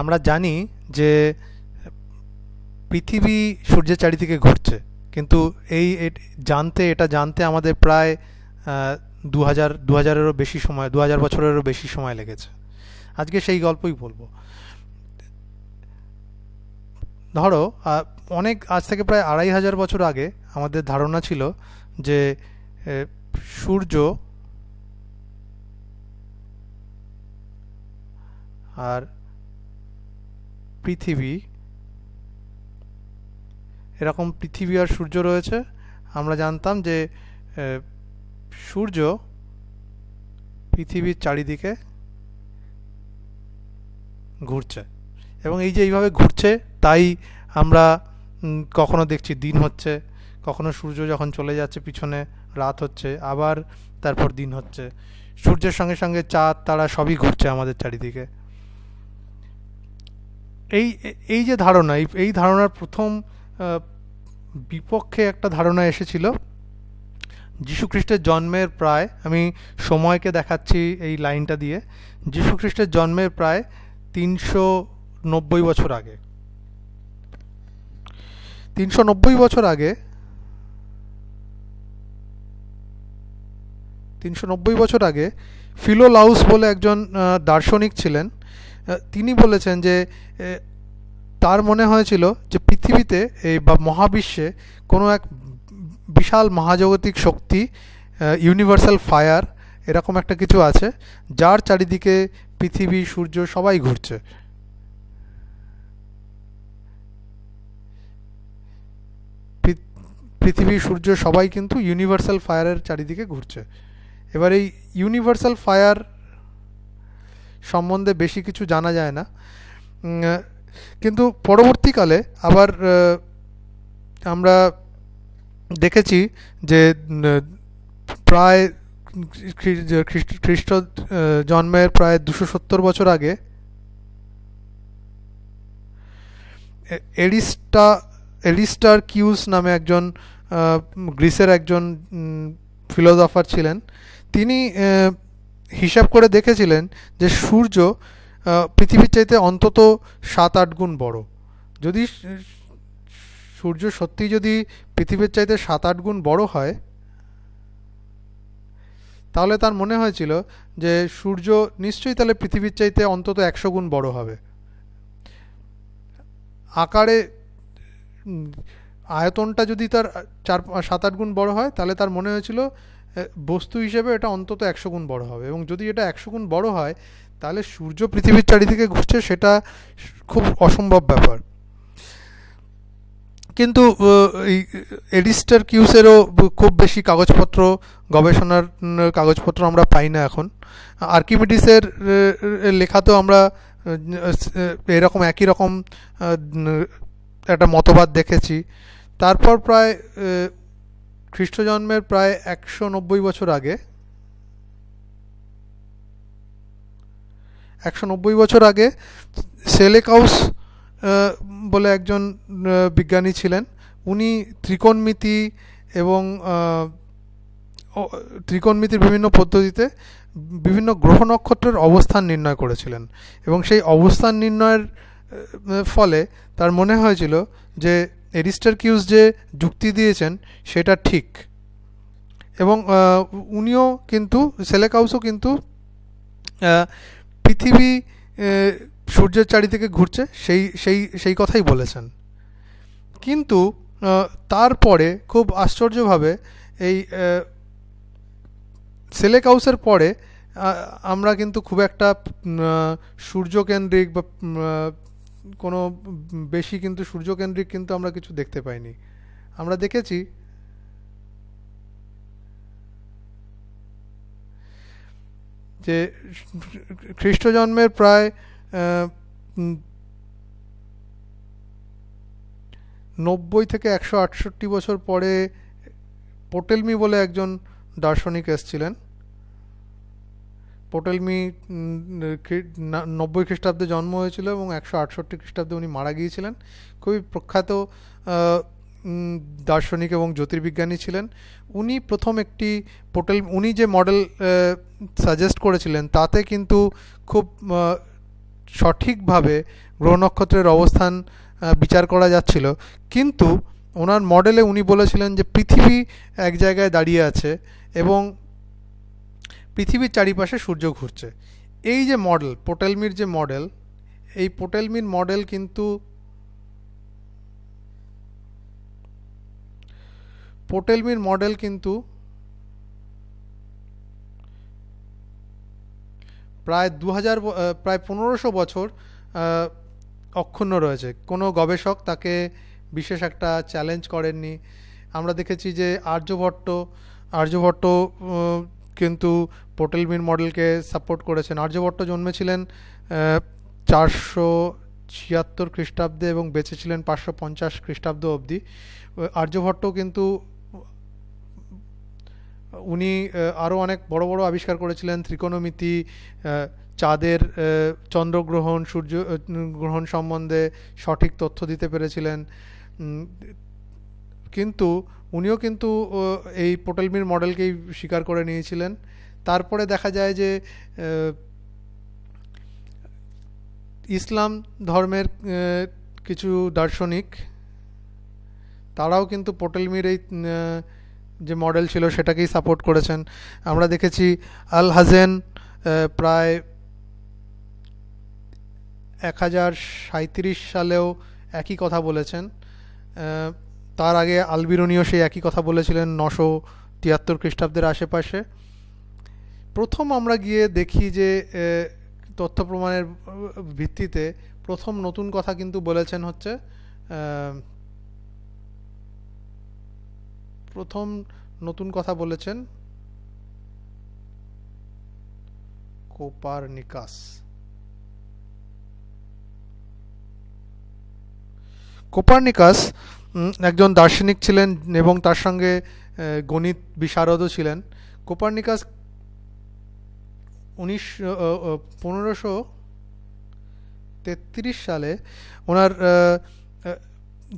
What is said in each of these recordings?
আমরা জানি যে পৃথিবী সূর্যের চারিদিকে ঘুরছে, কিন্তু এই জানতে, এটা জানতে আমাদের প্রায় দু হাজার দু হাজারেরও বেশি সময় দু হাজার বছরেরও বেশি সময় লেগেছে। আজকে সেই গল্পই বলব। ধরো অনেক, আজ থেকে প্রায় আড়াই হাজার বছর আগে আমাদের ধারণা ছিল যে সূর্য, আর পৃথিবী, এরকম পৃথিবী আর সূর্য রয়েছে, আমরা জানতাম যে সূর্য পৃথিবীর চারিদিকে ঘুরছে। এবং এই যে এইভাবে ঘুরছে, তাই আমরা কখনো দেখছি দিন হচ্ছে, কখনো সূর্য যখন চলে যাচ্ছে পিছনে, রাত হচ্ছে, আবার তারপর দিন হচ্ছে। সূর্যের সঙ্গে সঙ্গে চাঁদ, তারা সবই ঘুরছে আমাদের চারিদিকে। এই এই যে ধারণা, এই ধারণার প্রথম বিপক্ষে একটা ধারণা এসেছিল, যীশুখ্রিস্টের জন্মের প্রায়, আমি সময়কে দেখাচ্ছি এই লাইনটা দিয়ে, যীশুখ্রিস্টের জন্মের প্রায় তিনশো নব্বই বছর আগে। তিনশো নব্বই বছর আগে, তিনশো নব্বই বছর আগে ফিলোলাউস বলে একজন দার্শনিক ছিলেন তিনি বলেছেন যে তার মনে হয়েছিল যে পৃথিবীতে এই বা মহাবিশ্বে কোনো এক বিশাল মহাজাগতিক শক্তি ইউনিভার্সাল ফায়ার এরকম একটা কিছু আছে, যার চারিদিকে পৃথিবী, সূর্য সবাই ঘুরছে। পৃথিবী, সূর্য সবাই কিন্তু ইউনিভার্সাল ফায়ারের চারিদিকে ঘুরছে। এবার এই ইউনিভার্সাল ফায়ার সম্বন্ধে বেশি কিছু জানা যায় না। কিন্তু পরবর্তীকালে আবার আমরা দেখেছি যে প্রায় খ্রিস্ট, জন্মের প্রায় দুশো সত্তর বছর আগে এরিস্টা এরিস্টার কিউস নামে একজন গ্রিসের একজন ফিলোজফার ছিলেন। তিনি হিসাব করে দেখেছিলেন যে সূর্য পৃথিবীর চাইতে অন্তত সাত, আট গুণ বড়। যদি সূর্য সত্যি যদি পৃথিবীর চাইতে সাত, আট গুণ বড় হয়, তাহলে তার মনে হয়েছিল যে সূর্য নিশ্চয়ই তাহলে পৃথিবীর চাইতে অন্তত একশো গুণ বড় হবে। আকারে আয়তনটা যদি তার চার, সাত, আট গুণ বড় হয়, তাহলে তার মনে হয়েছিল বস্তু হিসেবে এটা অন্তত একশো গুণ বড় হবে। এবং যদি এটা একশো গুণ বড় হয়, তাহলে সূর্য পৃথিবীর চারিদিকে ঘুরছে, সেটা খুব অসম্ভব ব্যাপার। কিন্তু এই এডিস্টার কিউসেরও খুব বেশি কাগজপত্র, গবেষণার কাগজপত্র আমরা পাই না এখন। আর্কিমিডিসের লেখাতেও আমরা এরকম একই রকম একটা মতবাদ দেখেছি। তারপর প্রায় খ্রিস্টজন্মের প্রায় একশো নব্বই বছর আগে, একশো নব্বই বছর আগে সেলেকাউস বলে একজন বিজ্ঞানী ছিলেন। উনি ত্রিকোণমিতি এবং ত্রিকোণমিতির বিভিন্ন পদ্ধতিতে বিভিন্ন গ্রহ নক্ষত্রের অবস্থান নির্ণয় করেছিলেন এবং সেই অবস্থান নির্ণয়ের ফলে তার মনে হয়েছিল যে এরিস্টার কিউজ যে যুক্তি দিয়েছেন, সেটা ঠিক। এবং উনিও কিন্তু সেলেকাউসও কিন্তু পৃথিবী সূর্যের চারিদিকে ঘুরছে, সেই সেই সেই কথাই বলেছেন। কিন্তু তারপরে খুব আশ্চর্যভাবে এই সেলেকাউসের পরে আমরা কিন্তু খুব একটা সূর্যকেন্দ্রিক বা কোনো বেশি কিন্তু সূর্যকেন্দ্রিক কিন্তু আমরা কিছু দেখতে পাইনি। আমরা দেখেছি যে খ্রিস্ট জন্মের প্রায় নব্বই থেকে একশো আটষট্টি বছর পরে পোটেলমি বলে একজন দার্শনিক এসছিলেন। পোটেলমি নব্বই খ্রিস্টাব্দে জন্ম হয়েছিল এবং একশো আটষট্টি খ্রিস্টাব্দে উনি মারা গিয়েছিলেন। খুবই প্রখ্যাত দার্শনিক এবং জ্যোতির্বিজ্ঞানী ছিলেন। উনি প্রথম একটি পোটেল উনি যে মডেল সাজেস্ট করেছিলেন তাতে কিন্তু খুব সঠিকভাবে গ্রহ নক্ষত্রের অবস্থান বিচার করা যাচ্ছিল। কিন্তু ওনার মডেলে উনি বলেছিলেন যে পৃথিবী এক জায়গায় দাঁড়িয়ে আছে এবং পৃথিবীর চারিপাশে সূর্য ঘুরছে। এই যে মডেল পোটেলমির যে মডেল এই পোটেলমির মডেল কিন্তু পোটেলমির মডেল কিন্তু প্রায় দু হাজার প্রায় পনেরোশো বছর অক্ষুণ্ণ রয়েছে। কোনো গবেষক তাকে বিশেষ একটা চ্যালেঞ্জ করেননি। আমরা দেখেছি যে আর্যভট্ট আর্যভট্ট কিন্তু পোটেলমিন মডেলকে সাপোর্ট করেছেন। আর্যভট্ট জন্মেছিলেন চারশো ছিয়াত্তর খ্রিস্টাব্দে এবং বেঁচেছিলেন পাঁচশো পঞ্চাশ খ্রিস্টাব্দ অবধি। আর্যভট্ট কিন্তু উনি আরও অনেক বড় বড় আবিষ্কার করেছিলেন। ত্রিকোণমিতি চাঁদের চন্দ্রগ্রহণ, সূর্য গ্রহণ সম্বন্ধে সঠিক তথ্য দিতে পেরেছিলেন। কিন্তু উনিও কিন্তু এই পোটেলমির মডেলকেই স্বীকার করে নিয়েছিলেন। তারপরে দেখা যায় যে ইসলাম ধর্মের কিছু দার্শনিক, তারাও কিন্তু পোটেলমির এই যে মডেল ছিল সেটাকেই সাপোর্ট করেছেন। আমরা দেখেছি আল হাজেন প্রায় এক হাজার সালেও একই কথা বলেছেন। তার আগে আলবিরুনিও সেই একই কথা বলেছিলেন নশো তিয়াত্তর খ্রিস্টাব্দের আশেপাশে। প্রথম আমরা গিয়ে দেখি যে তথ্য প্রমাণের ভিত্তিতে প্রথম নতুন কথা কিন্তু বলেছেন হচ্ছে প্রথম নতুন কথা বলেছেন কোপার নিকাস কোপারনিকাস। কোপারনিকাস একজন দার্শনিক ছিলেন এবং তার সঙ্গে গণিত বিশারদও ছিলেন। কোপারনিকাস উনিশ পনেরোশো তেত্রিশ সালে ওনার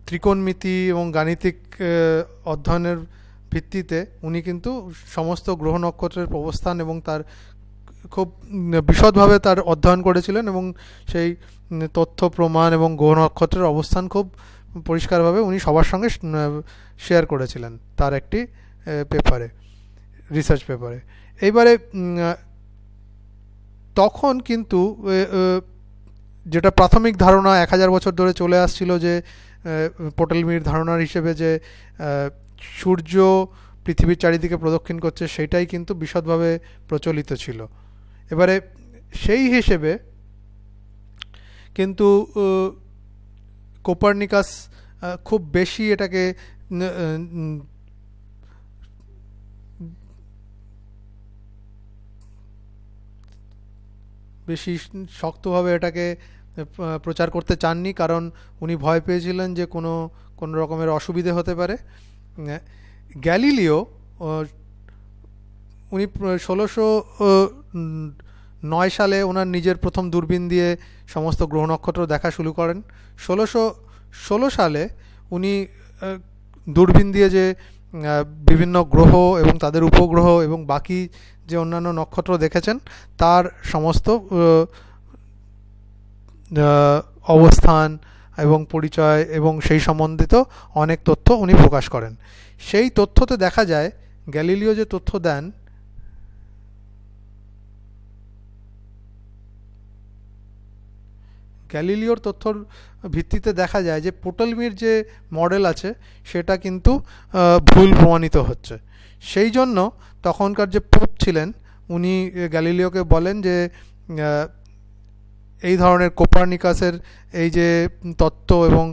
ত্রিকোণমিতি এবং গাণিতিক অধ্যয়নের ভিত্তিতে উনি কিন্তু সমস্ত গ্রহ নক্ষত্রের অবস্থান এবং তার খুব বিশদভাবে তার অধ্যয়ন করেছিলেন এবং সেই তথ্য, প্রমাণ এবং গ্রহ নক্ষত্রের অবস্থান খুব পরিষ্কারভাবে উনি সবার সঙ্গে শেয়ার করেছিলেন তার একটি পেপারে রিসার্চ পেপারে এইবারে তখন কিন্তু যেটা প্রাথমিক ধারণা এক হাজার বছর ধরে চলে আসছিল যে পোটেলমির ধারণার হিসেবে যে সূর্য পৃথিবীর চারিদিকে প্রদক্ষিণ করছে সেটাই কিন্তু বিশদভাবে প্রচলিত ছিল। এবারে সেই হিসেবে কিন্তু কোপারনিকাস খুব বেশি এটাকে বেশি শক্তভাবে এটাকে প্রচার করতে চাননি কারণ উনি ভয় পেয়েছিলেন যে কোনো কোনো রকমের অসুবিধে হতে পারে। গ্যালিলিও উনি ষোলোশো নয় সালে ওনার নিজের প্রথম দূরবীন দিয়ে সমস্ত গ্রহ নক্ষত্র দেখা শুরু করেন। ষোলোশো, ষোলো সালে উনি দূরবীন দিয়ে যে বিভিন্ন গ্রহ এবং তাদের উপগ্রহ এবং বাকি যে অন্যান্য নক্ষত্র দেখেছেন, তার সমস্ত অবস্থান এবং পরিচয় এবং সেই সম্বন্ধিত অনেক তথ্য উনি প্রকাশ করেন। সেই তথ্যতে দেখা যায়, গ্যালিলিও যে তথ্য দেন গ্যালিলিওর তথ্যর ভিত্তিতে দেখা যায় যে পোটলমির যে মডেল আছে, সেটা কিন্তু ভুল প্রমাণিত হচ্ছে। সেই জন্য তখনকার যে পোপ ছিলেন, উনি গ্যালিলিওকে বলেন যে এই ধরনের কোপারনিকাসের এই যে তত্ত্ব এবং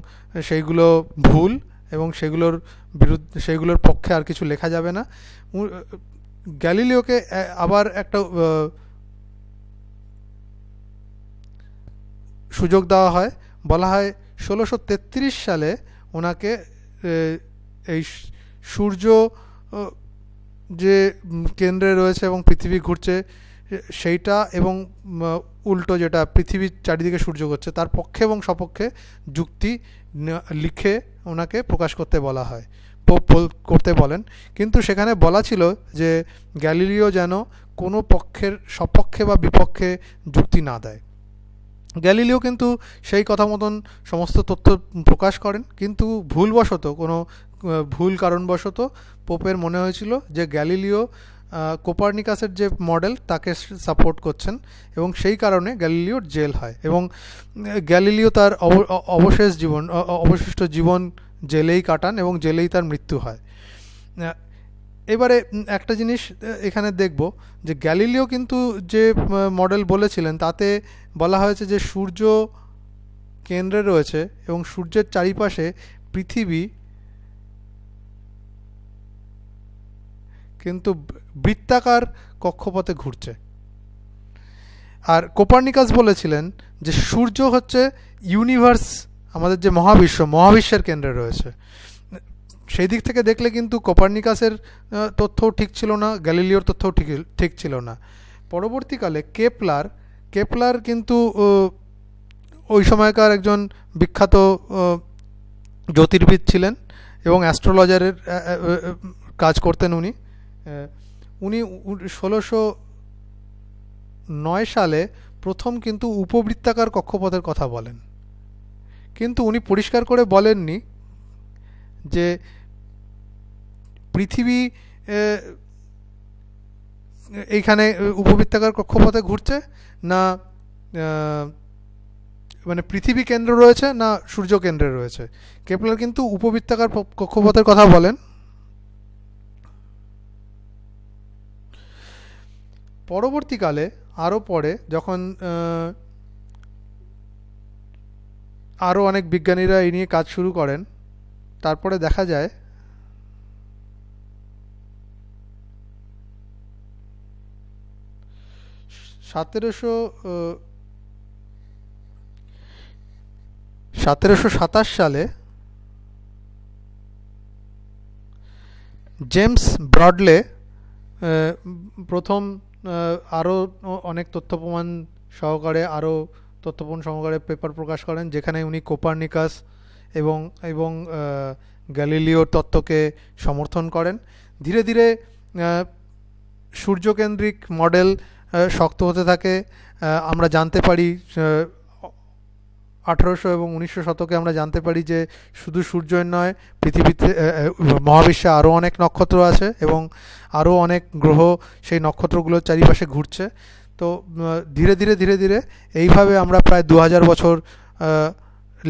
সেইগুলো ভুল এবং সেগুলোর বিরুদ্ধে, সেগুলোর পক্ষে আর কিছু লেখা যাবে না। গ্যালিলিওকে আবার একটা সুযোগ দেওয়া হয়। বলা হয় ষোলোশো সালে ওনাকে এই সূর্য যে কেন্দ্রে রয়েছে এবং পৃথিবী ঘুরছে, সেইটা এবং উল্টো যেটা পৃথিবীর চারিদিকে সূর্য করছে, তার পক্ষে এবং সপক্ষে যুক্তি লিখে ওনাকে প্রকাশ করতে বলা হয় করতে বলেন। কিন্তু সেখানে বলা ছিল যে গ্যালিলিও যেন কোনো পক্ষের সপক্ষে বা বিপক্ষে যুক্তি না দেয়। গ্যালিলিও কিন্তু সেই কথা মতন সমস্ত তথ্য প্রকাশ করেন, কিন্তু ভুলবশত, কোনো ভুল কারণবশত পোপের মনে হয়েছিল যে গ্যালিলিও কোপার্নিকাসের যে মডেল তাকে সাপোর্ট করছেন এবং সেই কারণে গ্যালিলিওর জেল হয় এবং গ্যালিলিও তার অবশেষ জীবন অবশিষ্ট জীবন জেলেই কাটান এবং জেলেই তার মৃত্যু হয়। এবারে একটা জিনিস এখানে দেখব যে গ্যালিলিও কিন্তু যে মডেল বলেছিলেন, তাতে বলা হয়েছে যে সূর্য কেন্দ্রে রয়েছে এবং সূর্যের চারিপাশে পৃথিবী কিন্তু বৃত্তাকার কক্ষপথে ঘুরছে। আর কোপার্নিকাস বলেছিলেন যে সূর্য হচ্ছে ইউনিভার্স, আমাদের যে মহাবিশ্ব, মহাবিশ্বের কেন্দ্রে রয়েছে। সেই দিক থেকে দেখলে কিন্তু কোপার্নিকাসের তথ্যও ঠিক ছিল না, গ্যালিলিওর তথ্যও ঠিক ঠিক ছিল না। পরবর্তীকালে কেপলার কেপলার কিন্তু ওই সময়কার একজন বিখ্যাত জ্যোতির্বিদ ছিলেন এবং অ্যাস্ট্রোলজারের কাজ করতেন উনি। উনি ষোলোশো নয় সালে প্রথম কিন্তু উপবৃত্তাকার কক্ষপথের কথা বলেন। কিন্তু উনি পরিষ্কার করে বলেননি যে পৃথিবী এইখানে উপবৃত্তাকার কক্ষপথে ঘুরছে, না মানে পৃথিবী কেন্দ্র রয়েছে, না সূর্য কেন্দ্রে রয়েছে। কেপলার কিন্তু উপবৃত্তাকার কক্ষপথের কথা বলেন। পরবর্তীকালে, আরও পরে, যখন আরও অনেক বিজ্ঞানীরা এই নিয়ে কাজ শুরু করেন তারপরে দেখা যায় সতেরোশো সতেরোশো সাতাশ সালে জেমস ব্রডলে প্রথম আরও অনেক তথ্য প্রমাণ সহকারে আরও তথ্য প্রমাণ সহকারে পেপার প্রকাশ করেন, যেখানে উনি কোপার্নিকাস এবং এবং গ্যালিলিওর তত্ত্বকে সমর্থন করেন। ধীরে ধীরে সূর্যকেন্দ্রিক মডেল শক্ত হতে থাকে। আমরা জানতে পারি আঠারোশো এবং উনিশশো শতকে আমরা জানতে পারি যে শুধু সূর্যের নয়, পৃথিবীতে মহাবিশ্বে আরও অনেক নক্ষত্র আছে এবং আরও অনেক গ্রহ সেই নক্ষত্রগুলোর চারিপাশে ঘুরছে। তো ধীরে ধীরে ধীরে ধীরে এইভাবে আমরা প্রায় দু হাজার বছর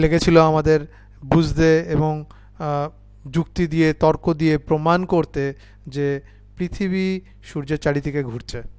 লেগেছিল আমাদের বুঝতে এবং যুক্তি দিয়ে তর্ক দিয়ে প্রমাণ করতে যে পৃথিবী সূর্যের চারিদিকে ঘুরছে।